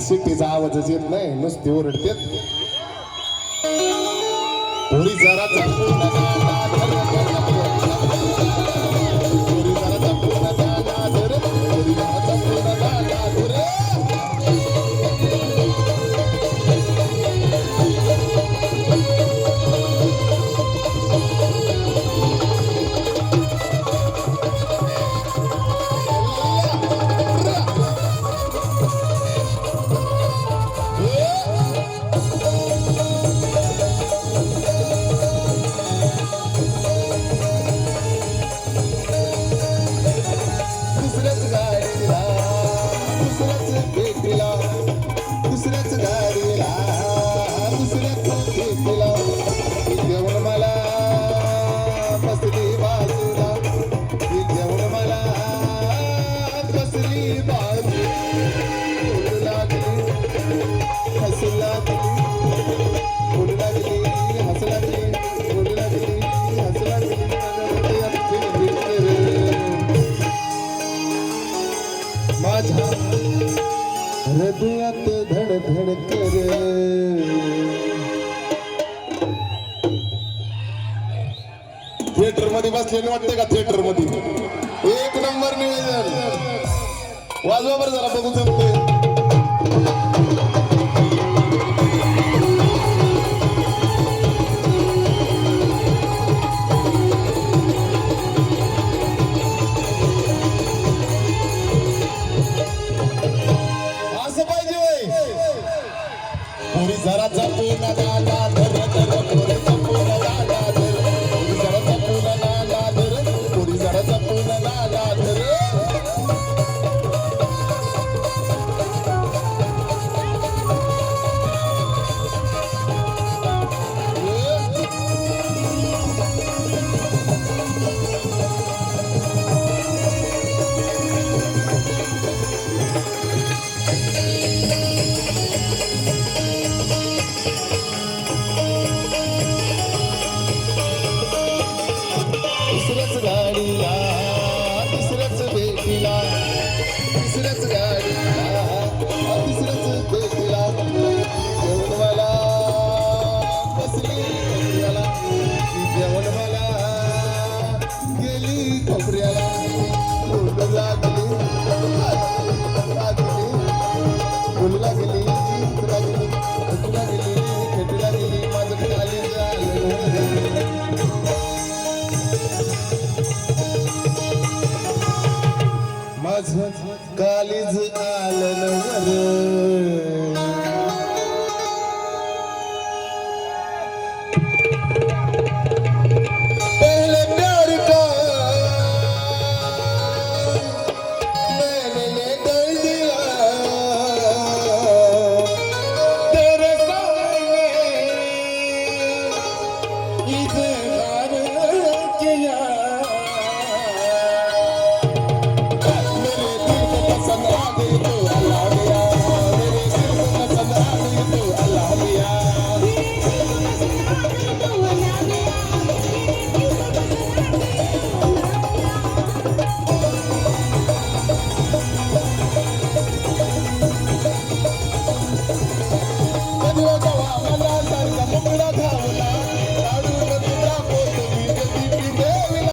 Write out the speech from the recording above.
शिट्टीचा आवाजच येत नाही नुसती ओरडतेत. थोडी जरा हृदयात धडधड थिएटरमध्ये बसलेले वाटते का थिएटरमध्ये एक नंबर निवेदन. वाजवा बरं जरा बघून जमतोय